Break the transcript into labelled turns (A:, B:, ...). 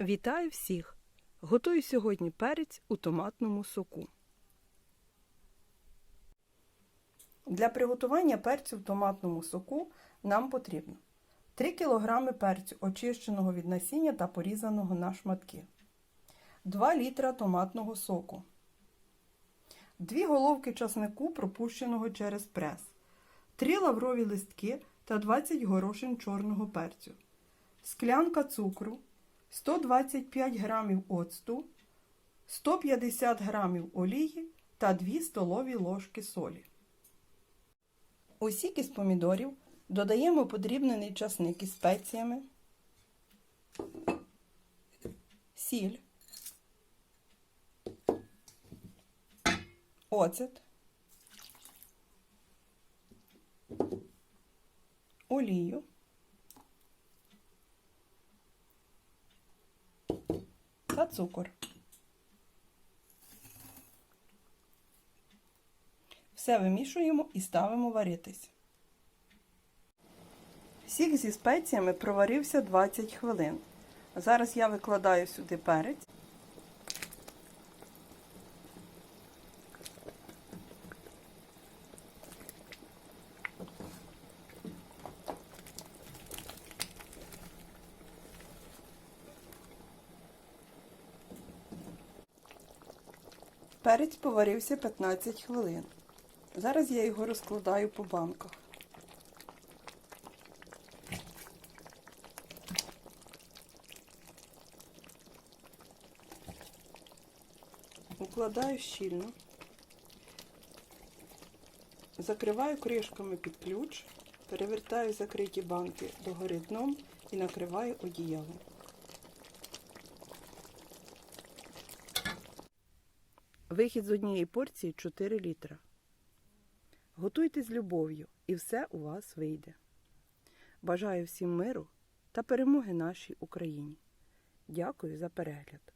A: Вітаю всіх! Готую сьогодні перець у томатному соку. Для приготування перцю в томатному соку нам потрібно 3 кг перцю, очищеного від насіння та порізаного на шматки, 2 літра томатного соку, 2 головки часнику, пропущеного через прес, 3 лаврові листки та 20 горошин чорного перцю, склянка цукру, 125 г оцту, 150 г олії та 2 столові ложки солі. У сік із помідорів додаємо подрібнений часник із спеціями, сіль, оцет, олію, та цукор. Все вимішуємо і ставимо варитись. Сік зі спеціями проварився 20 хвилин. Зараз я викладаю сюди перець. Перець поварився 15 хвилин. Зараз я його розкладаю по банках. Укладаю щільно, закриваю кришками під ключ, перевертаю закриті банки догори дном і накриваю одіялом. Вихід з однієї порції 4 літра. Готуйте з любов'ю, і все у вас вийде. Бажаю всім миру та перемоги нашій Україні. Дякую за перегляд!